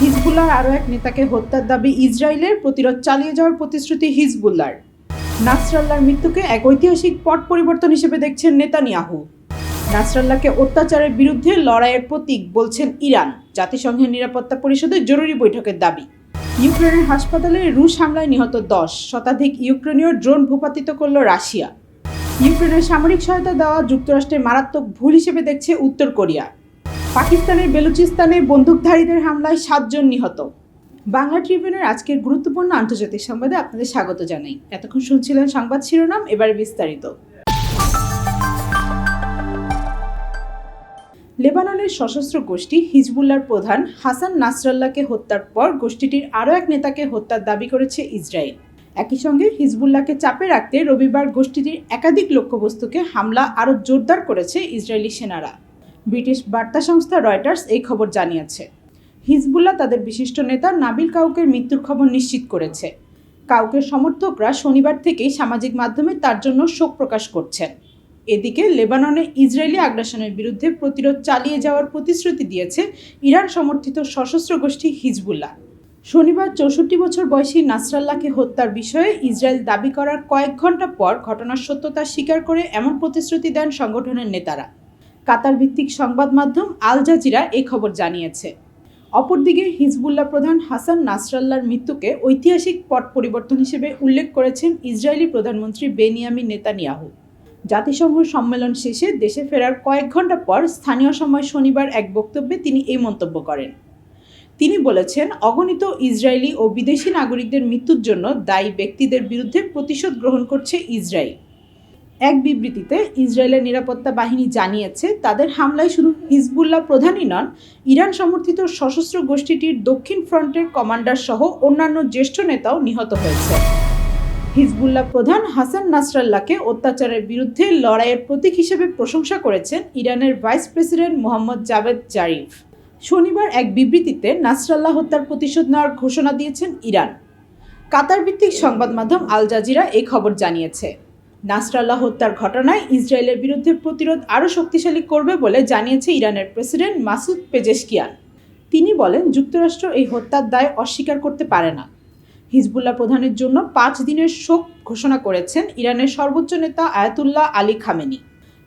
হিজবুল্লাহর আরও এক নেতাকে হত্যার দাবি ইসরায়েলের। প্রতিরোধ চালিয়ে যাওয়ার প্রতিশ্রুতি হিজবুল্লাহর। নাসরাল্লাহর মৃত্যুকে এক ঐতিহাসিক পট পরিবর্তন হিসেবে দেখছেন নেতানিয়াহু। নাসরাল্লাহকে অত্যাচারের বিরুদ্ধে লড়াইয়ের প্রতীক বলছেন ইরান, জাতিসংঘের নিরাপত্তা পরিষদের জরুরি বৈঠকের দাবি। ইউক্রেনের হাসপাতালে রুশ হামলায় নিহত দশ শতাধিক ইউক্রেনীয় ড্রোন ভূপাতিত করল রাশিয়া। ইউক্রেনের সামরিক সহায়তা দেওয়া যুক্তরাষ্ট্রের মারাত্মক ভুল হিসেবে দেখছে উত্তর কোরিয়া। পাকিস্তানের বেলুচিস্তানে বন্দুকধারীদের হামলায় সাতজন নিহত। বাংলা ট্রিবিউনের আজকের গুরুত্বপূর্ণ আন্তর্জাতিক সংবাদে আপনাদের স্বাগত জানাই। এতক্ষণ শুনছিলেন সংবাদ শিরোনাম, এবার বিস্তারিত। লেবাননের সশস্ত্র গোষ্ঠী হিজবুল্লার প্রধান হাসান নাসরাল্লাহকে হত্যার পর গোষ্ঠীটির আরও এক নেতাকে হত্যার দাবি করেছে ইসরায়েল। একই সঙ্গে হিজবুল্লাহকে চাপে রাখতে রবিবার গোষ্ঠীটির একাধিক লক্ষ্যবস্তুকে হামলা আরও জোরদার করেছে ইসরায়েলি সেনারা। ব্রিটিশ বার্তা সংস্থা রয়টার্স এই খবর জানিয়েছে। হিজবুল্লাহ তাদের বিশিষ্ট নেতা নাবিল কাউকের মৃত্যুর খবর নিশ্চিত করেছে। কাউকের সমর্থকরা শনিবার থেকেই সামাজিক মাধ্যমে তার জন্য শোক প্রকাশ করছেন। এদিকে লেবাননে ইসরায়েলি আগ্রাসনের বিরুদ্ধে প্রতিরোধ চালিয়ে যাওয়ার প্রতিশ্রুতি দিয়েছে ইরান সমর্থিত সশস্ত্র গোষ্ঠী হিজবুল্লাহ। শনিবার চৌষট্টি বছর বয়সী নাসরাল্লাহকে হত্যার বিষয়ে ইসরায়েল দাবি করার কয়েক ঘণ্টা পর ঘটনার সত্যতা স্বীকার করে এমন প্রতিশ্রুতি দেন সংগঠনের নেতারা। কাতার ভিত্তিক সংবাদ মাধ্যম আল জাজিরা এই খবর জানিয়েছে। অপরদিকে হিজবুল্লাহ প্রধান হাসান নাসরাল্লাহর মৃত্যুকে ঐতিহাসিক পট পরিবর্তন হিসেবে উল্লেখ করেছেন ইসরায়েলি প্রধানমন্ত্রী বেনিয়ামিন নেতানিয়াহু। জাতিসংঘ সম্মেলন শেষে দেশে ফেরার কয়েক ঘণ্টা পর স্থানীয় সময় শনিবার এক বক্তব্যে তিনি এই মন্তব্য করেন। তিনি বলেছেন, অগণিত ইসরায়েলি ও বিদেশি নাগরিকদের মৃত্যুর জন্য দায়ী ব্যক্তিদের বিরুদ্ধে প্রতিশোধ গ্রহণ করছে ইসরায়েল। এক বিবৃতিতে ইসরায়েলের নিরাপত্তা বাহিনী জানিয়েছে, তাদের হামলায় শুধু হিজবুল্লাহ প্রধানই নন, ইরান সমর্থিত সশস্ত্র গোষ্ঠীটির দক্ষিণ ফ্রন্টের কমান্ডার সহ অন্যান্য জ্যেষ্ঠ নেতাও নিহত হয়েছে। হিজবুল্লাহ প্রধান হাসান নাসরাল্লাহকে অত্যাচারের বিরুদ্ধে লড়াইয়ের প্রতীক হিসেবে প্রশংসা করেছেন ইরানের vice president Mohammad Javad Zarif. শনিবার এক বিবৃতিতে নাসরাল্লাহ হত্যার প্রতিশোধ নেওয়ার ঘোষণা দিয়েছেন ইরান। কাতার ভিত্তিক সংবাদ মাধ্যম আল জাজিরা এই খবর জানিয়েছে। নাসরাল্লাহ হত্যার ঘটনায় ইসরায়েলের বিরুদ্ধে প্রতিরোধ আরও শক্তিশালী করবে বলে জানিয়েছে ইরানের প্রেসিডেন্ট মাসুদ পেজেশকিয়ান। তিনি বলেন, যুক্তরাষ্ট্র এই হত্যার দায় অস্বীকার করতে পারে না। হিজবুল্লাহ প্রধানের জন্য পাঁচ দিনের শোক ঘোষণা করেছেন ইরানের সর্বোচ্চ নেতা আয়াতুল্লাহ আলী খামেনি।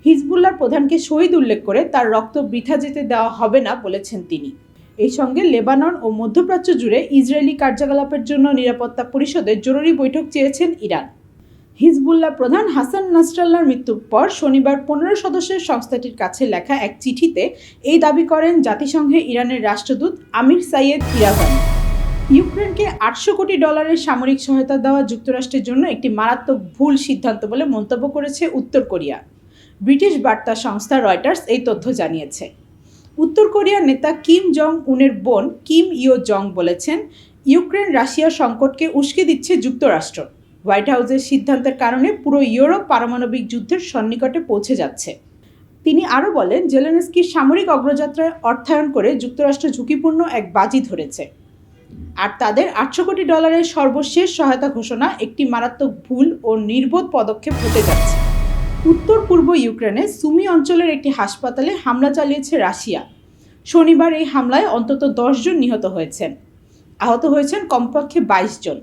হিজবুল্লাহর প্রধানকে শহীদ উল্লেখ করে তার রক্ত বৃথা যেতে দেওয়া হবে না বলেছেন তিনি। এই সঙ্গে লেবানন ও মধ্যপ্রাচ্য জুড়ে ইসরায়েলি কার্যকলাপের জন্য নিরাপত্তা পরিষদের জরুরি বৈঠক চেয়েছেন ইরান। হিজবুল্লাহ প্রধান হাসান নাসরাল্লাহর মৃত্যুর পর শনিবার পনেরো সদস্যের সংস্থাটির কাছে লেখা এক চিঠিতে এই দাবি করেন জাতিসংঘে ইরানের রাষ্ট্রদূত আমির সাইয়েদ ইরাভানি ইউক্রেনকে আটশো কোটি ডলারের সামরিক সহায়তা দেওয়া যুক্তরাষ্ট্রের জন্য একটি মারাত্মক ভুল সিদ্ধান্ত বলে মন্তব্য করেছে উত্তর কোরিয়া। ব্রিটিশ বার্তা সংস্থা রয়টার্স এই তথ্য জানিয়েছে। উত্তর কোরিয়ার নেতা কিম জং উনের বোন কিম ইও জং বলেছেন, ইউক্রেন রাশিয়া সংকটকে উস্কে দিচ্ছে যুক্তরাষ্ট্র। হোয়াইট হাউসের সিদ্ধান্তের কারণে পুরো ইউরোপ পারমাণবিক যুদ্ধের সন্নিকটে পৌঁছে যাচ্ছে। তিনি আরও বলেন জেলেনস্কির সামরিক অগ্রযাত্রায় অর্থায়ন করে যুক্তরাষ্ট্র ঝুঁকিপূর্ণ এক বাজি ধরেছে। আর তাদের আটশো কোটি ডলারের সর্বশেষ সহায়তা ঘোষণা একটি মারাত্মক ভুল ও নির্বোধ পদক্ষেপ হতে যাচ্ছে। উত্তর পূর্ব ইউক্রেনে সুমি অঞ্চলের একটি হাসপাতালে হামলা চালিয়েছে রাশিয়া। শনিবার এই হামলায় অন্তত জন নিহত হয়েছেন। আহত হয়েছেন কমপক্ষে বাইশ জন।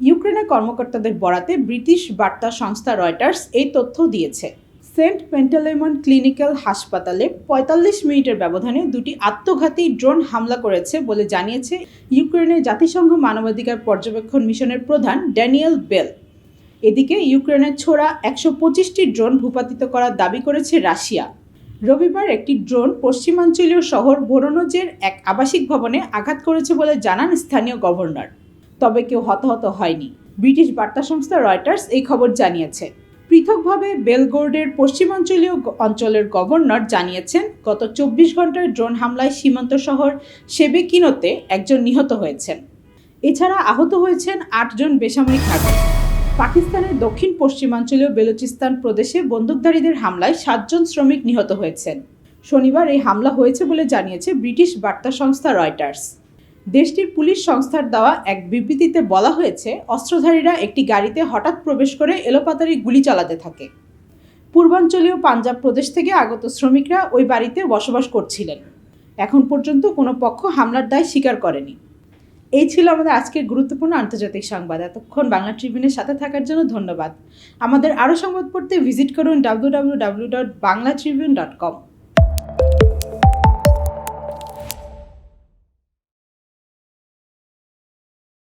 ইউক্রেনের কর্মকর্তাদের বরাতে ব্রিটিশ বার্তা সংস্থা রয়টার্স এই তথ্য দিয়েছে। সেন্ট পেন্টালেমন ক্লিনিক্যাল হাসপাতালে পঁয়তাল্লিশ মিনিটের ব্যবধানে দুটি আত্মঘাতী ড্রোন হামলা করেছে বলে জানিয়েছে ইউক্রেনের জাতিসংঘ মানবাধিকার পর্যবেক্ষণ মিশনের প্রধান ড্যানিয়েল বেল। এদিকে ইউক্রেনের ছোড়া একশো পঁচিশটি ড্রোন ভূপাতিত করার দাবি করেছে রাশিয়া। রবিবার একটি ড্রোন পশ্চিমাঞ্চলীয় শহর ভোরোনজের এক আবাসিক ভবনে আঘাত করেছে বলে জানান স্থানীয় গভর্নর। তবে কেউ হতাহত হয়নি। ব্রিটিশ বার্তা সংস্থা রয়টার্স এই খবর জানিয়েছে। পৃথকভাবে বেলগোর্ডের পশ্চিমাঞ্চলীয় অঞ্চলের গভর্নর জানিয়েছেন, গত চব্বিশ ঘণ্টার ড্রোন হামলায় সীমান্ত শহর সেবেকিনোতে একজন নিহত হয়েছেন। এছাড়া আহত হয়েছেন আটজন বেসামরিক নাগরিক। পাকিস্তানের দক্ষিণ পশ্চিমাঞ্চলীয় বেলুচিস্তান প্রদেশে বন্দুকধারীদের হামলায় সাতজন শ্রমিক নিহত হয়েছেন। শনিবার এই হামলা হয়েছে বলে জানিয়েছে ব্রিটিশ বার্তা সংস্থা রয়টার্স। দেশটির পুলিশ সংস্থার দেওয়া এক বিবৃতিতে বলা হয়েছে, অস্ত্রধারীরা একটি গাড়িতে হঠাৎ প্রবেশ করে এলোপাতারি গুলি চালাতে থাকে। পূর্বাঞ্চলীয় পাঞ্জাব প্রদেশ থেকে আগত শ্রমিকরা ওই বাড়িতে বসবাস করছিলেন। এখন পর্যন্ত কোনো পক্ষ হামলার দায় স্বীকার করেনি। এই ছিল আমাদের আজকের গুরুত্বপূর্ণ আন্তর্জাতিক সংবাদ। এতক্ষণ বাংলা ট্রিবিউনের সাথে থাকার জন্য ধন্যবাদ। আমাদের আরও সংবাদ পড়তে ভিজিট করুন W W W dot Bangla tribune dot com